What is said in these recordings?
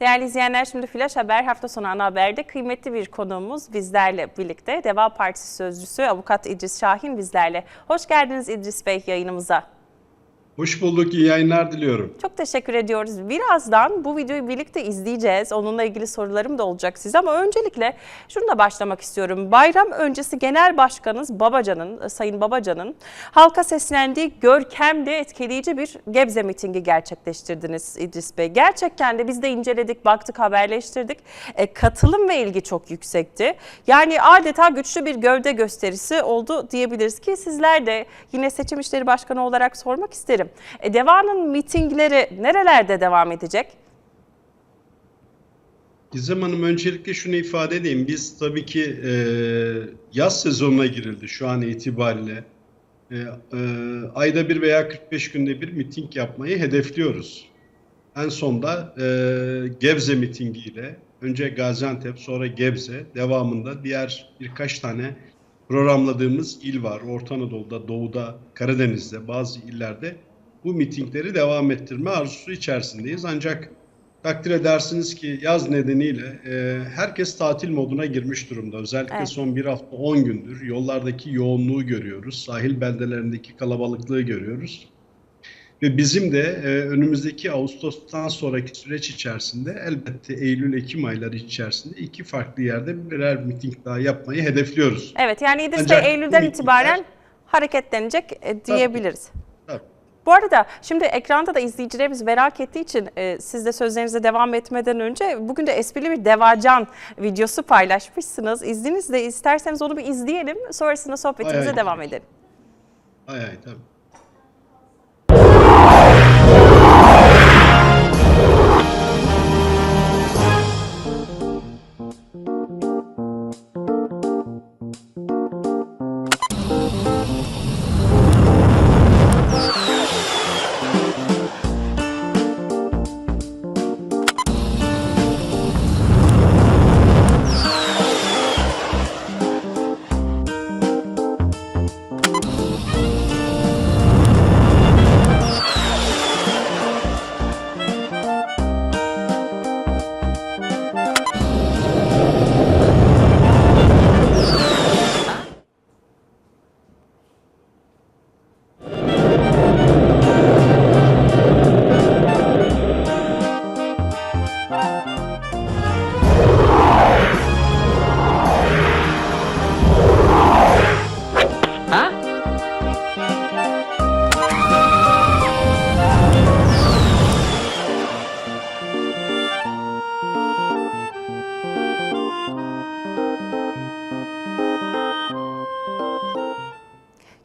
Değerli izleyenler şimdi Flash Haber hafta sonu ana haberde kıymetli bir konuğumuz bizlerle birlikte. Deva Partisi Sözcüsü Avukat İdris Şahin bizlerle. Hoş geldiniz İdris Bey yayınımıza. Hoş bulduk, iyi yayınlar diliyorum. Çok teşekkür ediyoruz. Birazdan bu videoyu birlikte izleyeceğiz. Onunla ilgili sorularım da olacak size ama öncelikle şununla başlamak istiyorum. Bayram öncesi Genel Başkanınız Babacan'ın, Sayın Babacan'ın halka seslendiği görkemli, etkileyici bir Gebze mitingi gerçekleştirdiniz İdris Bey. Gerçekten de biz de inceledik, baktık, haberleştirdik. E, katılım ve ilgi çok yüksekti. Yani adeta güçlü bir gövde gösterisi oldu diyebiliriz ki sizler de yine Seçim İşleri Başkanı olarak sormak isterim. E, Deva'nın mitingleri nerelerde devam edecek? Gizem Hanım öncelikle şunu ifade edeyim. Biz tabii ki e, yaz sezonuna girildi şu an itibariyle. E, e, ayda bir veya 45 günde bir miting yapmayı hedefliyoruz. En sonda e, Gebze mitingiyle önce Gaziantep sonra Gebze devamında diğer birkaç tane programladığımız il var. Orta Anadolu'da, Doğu'da, Karadeniz'de bazı illerde bu mitingleri devam ettirme arzusu içerisindeyiz. Ancak takdir edersiniz ki yaz nedeniyle e, herkes tatil moduna girmiş durumda. Özellikle Evet. son bir hafta 10 gündür yollardaki yoğunluğu görüyoruz. Sahil beldelerindeki kalabalıklığı görüyoruz. Ve bizim de e, önümüzdeki Ağustos'tan sonraki süreç içerisinde elbette Eylül-Ekim ayları içerisinde iki farklı yerde birer miting daha yapmayı hedefliyoruz. Evet yani İdris Ancak Bey bu Eylül'den itibaren hareketlenecek e, diyebiliriz. Tabii. Bu arada şimdi ekranda da izleyicilerimiz merak ettiği için e, siz de sözlerinize devam etmeden önce bugün de esprili bir Devacan videosu paylaşmışsınız. İzninizle isterseniz onu bir izleyelim. Sonrasında sohbetimize Hay hay. devam edelim. Hay hay tabii.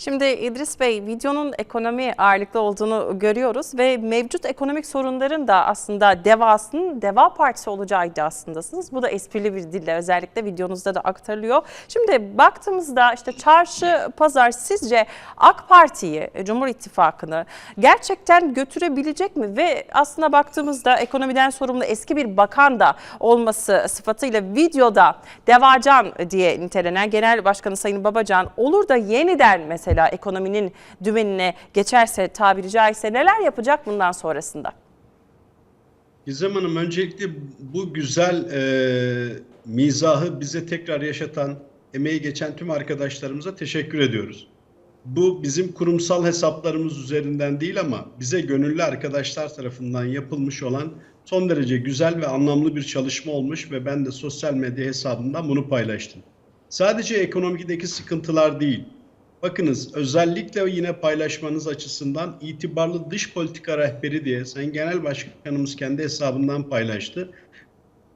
Şimdi İdris Bey videonun ekonomi ağırlıklı olduğunu görüyoruz ve mevcut ekonomik sorunların da aslında devasının Deva Partisi olacağı iddiasındasınız. Bu da esprili bir dille özellikle videonuzda da aktarılıyor. Şimdi baktığımızda işte çarşı, pazar sizce AK Parti'yi, Cumhur İttifakı'nı gerçekten götürebilecek mi? Ve aslında baktığımızda ekonomiden sorumlu eski bir bakan da olması sıfatıyla videoda Devacan diye nitelenen Genel Başkanı Sayın Babacan olur da yeniden mesela ekonominin dümenine geçerse tabiri caizse neler yapacak bundan sonrasında? Gizem Hanım öncelikle bu güzel e, mizahı bize tekrar yaşatan, emeği geçen tüm arkadaşlarımıza teşekkür ediyoruz. Bu bizim kurumsal hesaplarımız üzerinden değil ama bize gönüllü arkadaşlar tarafından yapılmış olan son derece güzel ve anlamlı bir çalışma olmuş ve ben de sosyal medya hesabımdan bunu paylaştım. Sadece ekonomideki sıkıntılar değil, Bakınız özellikle yine paylaşmanız açısından itibarlı dış politika rehberi diye Sayın Genel Başkanımız kendi hesabından paylaştı.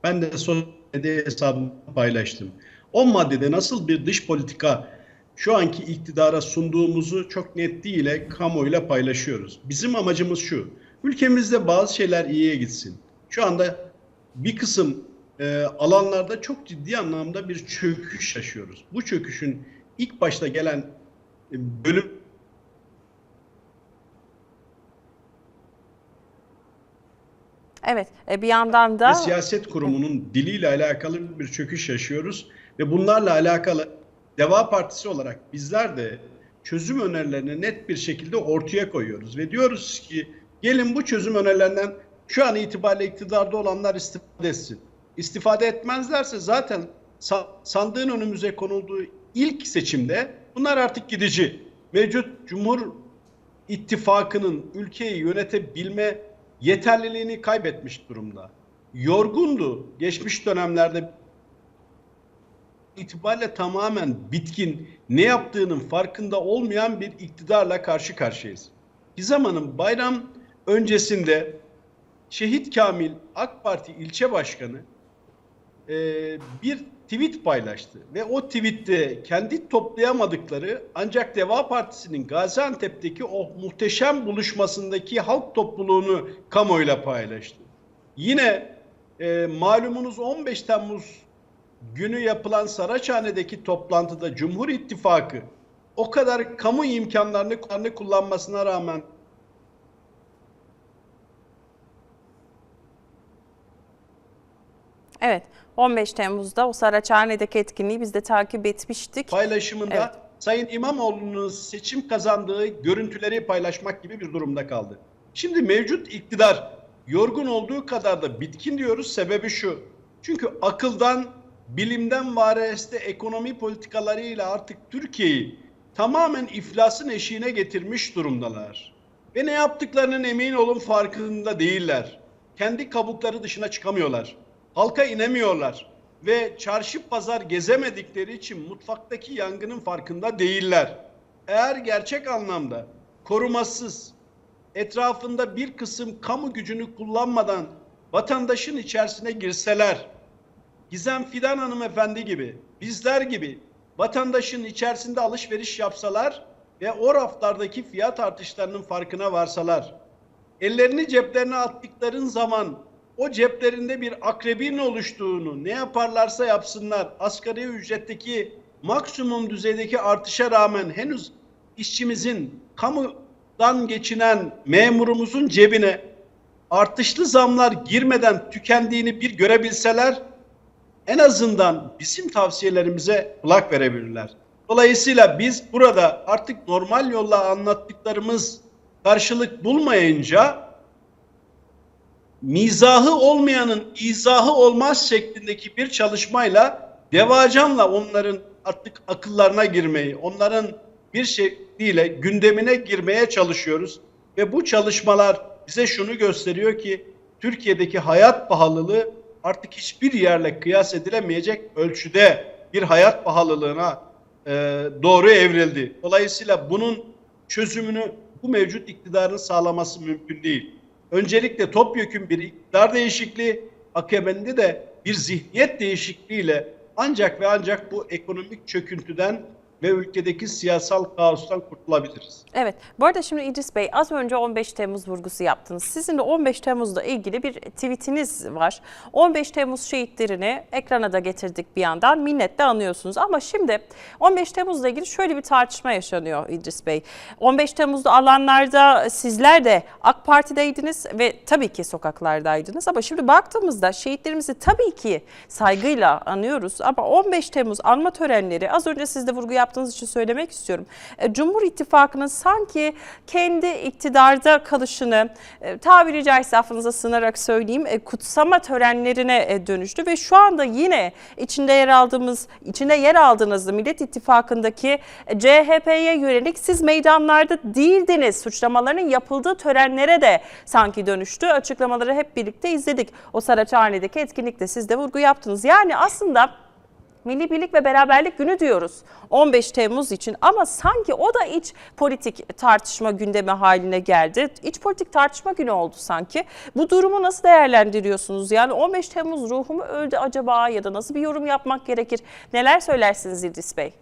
Ben de sosyal medya hesabımdan paylaştım. O maddede nasıl bir dış politika şu anki iktidara sunduğumuzu çok netliğiyle kamuoyuyla paylaşıyoruz. Bizim amacımız şu. Ülkemizde bazı şeyler iyiye gitsin. Şu anda bir kısım e, alanlarda çok ciddi anlamda bir çöküş yaşıyoruz. Bu çöküşün ilk başta gelen bölüm Evet e, bir yandan da siyaset kurumunun diliyle alakalı bir çöküş yaşıyoruz ve bunlarla alakalı Deva Partisi olarak bizler de çözüm önerilerini net bir şekilde ortaya koyuyoruz ve diyoruz ki gelin bu çözüm önerilerinden Şu an itibariyle iktidarda olanlar istifade etsin. İstifade etmezlerse zaten sa- sandığın önümüze konulduğu ilk seçimde bunlar artık gidici. Mevcut Cumhur İttifakı'nın ülkeyi yönetebilme yeterliliğini kaybetmiş durumda. Yorgundu. Geçmiş dönemlerde itibariyle tamamen bitkin, ne yaptığının farkında olmayan bir iktidarla karşı karşıyayız. Gizem Hanım bayram öncesinde Şehit Kamil AK Parti ilçe başkanı bir tweet paylaştı ve o tweette kendi toplayamadıkları ancak Deva Partisi'nin Gaziantep'teki o muhteşem buluşmasındaki halk topluluğunu kamuoyuyla paylaştı. Yine e, malumunuz 15 Temmuz günü yapılan Saraçhane'deki toplantıda Cumhur İttifakı o kadar kamu imkanlarını kullanmasına rağmen Evet 15 Temmuz'da o Saraçhane'deki etkinliği biz de takip etmiştik. paylaşımında Evet. Sayın İmamoğlu'nun seçim kazandığı görüntüleri paylaşmak gibi bir durumda kaldı. Şimdi mevcut iktidar yorgun olduğu kadar da bitkin diyoruz. Sebebi şu. Çünkü akıldan, bilimden vareste ekonomi politikalarıyla artık Türkiye'yi tamamen iflasın eşiğine getirmiş durumdalar. Ve ne yaptıklarının emin olun farkında değiller. Kendi kabukları dışına çıkamıyorlar. Halka inemiyorlar ve çarşı pazar gezemedikleri için mutfaktaki yangının farkında değiller. Eğer gerçek anlamda korumasız, etrafında bir kısım kamu gücünü kullanmadan vatandaşın içerisine girseler, Gizem Fidan hanımefendi gibi, bizler gibi vatandaşın içerisinde alışveriş yapsalar ve o raflardaki fiyat artışlarının farkına varsalar, ellerini ceplerine attıkların zaman o ceplerinde bir akrebin oluştuğunu ne yaparlarsa yapsınlar asgari ücretteki maksimum düzeydeki artışa rağmen henüz işçimizin kamudan geçinen memurumuzun cebine artışlı zamlar girmeden tükendiğini bir görebilseler en azından bizim tavsiyelerimize kulak verebilirler. Dolayısıyla biz burada artık normal yolla anlattıklarımız karşılık bulmayınca mizahı olmayanın izahı olmaz şeklindeki bir çalışmayla devacanla onların artık akıllarına girmeyi, onların bir şekliyle gündemine girmeye çalışıyoruz. Ve bu çalışmalar bize şunu gösteriyor ki Türkiye'deki hayat pahalılığı artık hiçbir yerle kıyas edilemeyecek ölçüde bir hayat pahalılığına e, doğru evrildi. Dolayısıyla bunun çözümünü bu mevcut iktidarın sağlaması mümkün değil. Öncelikle topyekün bir iktidar değişikliği, akabinde de bir zihniyet değişikliğiyle ancak ve ancak bu ekonomik çöküntüden ve ülkedeki siyasal kaostan kurtulabiliriz. Evet. Bu arada şimdi İdris Bey az önce 15 Temmuz vurgusu yaptınız. Sizin de 15 Temmuz'la ilgili bir tweetiniz var. 15 Temmuz şehitlerini ekrana da getirdik bir yandan. Minnetle anıyorsunuz. Ama şimdi 15 Temmuz'la ilgili şöyle bir tartışma yaşanıyor İdris Bey. 15 Temmuz'da alanlarda sizler de AK Parti'deydiniz ve tabii ki sokaklardaydınız. Ama şimdi baktığımızda şehitlerimizi tabii ki saygıyla anıyoruz. Ama 15 Temmuz anma törenleri az önce siz de vurgu yaptığınız için söylemek istiyorum. E, Cumhur İttifakı'nın sanki kendi iktidarda kalışını e, tabiri caizse affınıza sığınarak söyleyeyim e, kutsama törenlerine dönüştü ve şu anda yine içinde yer aldığımız içinde yer aldığınız Millet İttifakı'ndaki CHP'ye yönelik siz meydanlarda değildiniz suçlamaların yapıldığı törenlere de sanki dönüştü. Açıklamaları hep birlikte izledik. O Saraçhane'deki etkinlikte siz de vurgu yaptınız. Yani aslında Milli Birlik ve Beraberlik Günü diyoruz 15 Temmuz için ama sanki o da iç politik tartışma gündemi haline geldi. İç politik tartışma günü oldu sanki. Bu durumu nasıl değerlendiriyorsunuz? Yani 15 Temmuz ruhu mu öldü acaba ya da nasıl bir yorum yapmak gerekir? Neler söylersiniz İdris Bey?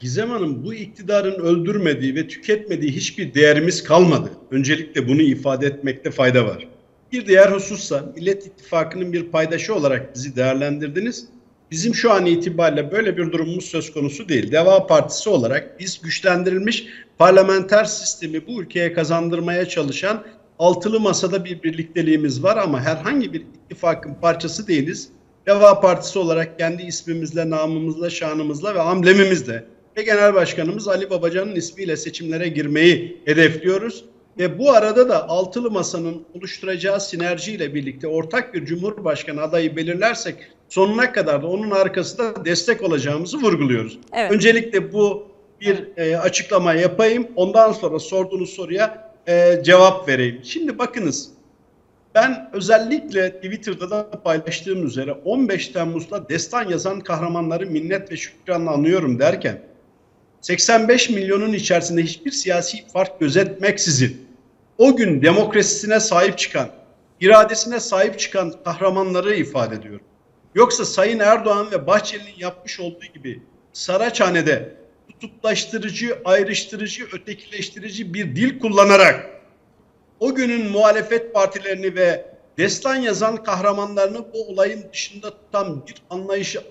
Gizem Hanım bu iktidarın öldürmediği ve tüketmediği hiçbir değerimiz kalmadı. Öncelikle bunu ifade etmekte fayda var. Bir diğer husussa Millet İttifakı'nın bir paydaşı olarak bizi değerlendirdiniz. Bizim şu an itibariyle böyle bir durumumuz söz konusu değil. Deva Partisi olarak biz güçlendirilmiş parlamenter sistemi bu ülkeye kazandırmaya çalışan altılı masada bir birlikteliğimiz var ama herhangi bir ittifakın parçası değiliz. Deva Partisi olarak kendi ismimizle, namımızla, şanımızla ve amblemimizle ve Genel Başkanımız Ali Babacan'ın ismiyle seçimlere girmeyi hedefliyoruz. Ve bu arada da altılı masanın oluşturacağı sinerjiyle birlikte ortak bir cumhurbaşkanı adayı belirlersek sonuna kadar da onun arkasında destek olacağımızı vurguluyoruz. Evet. Öncelikle bu bir e, açıklama yapayım. Ondan sonra sorduğunuz soruya e, cevap vereyim. Şimdi bakınız ben özellikle Twitter'da da paylaştığım üzere 15 Temmuz'da destan yazan kahramanları minnet ve şükranla anıyorum derken 85 milyonun içerisinde hiçbir siyasi fark gözetmeksizin o gün demokrasisine sahip çıkan, iradesine sahip çıkan kahramanları ifade ediyorum. Yoksa Sayın Erdoğan ve Bahçeli'nin yapmış olduğu gibi Saraçhane'de kutuplaştırıcı, ayrıştırıcı, ötekileştirici bir dil kullanarak o günün muhalefet partilerini ve destan yazan kahramanlarını bu olayın dışında tutan bir anlayışı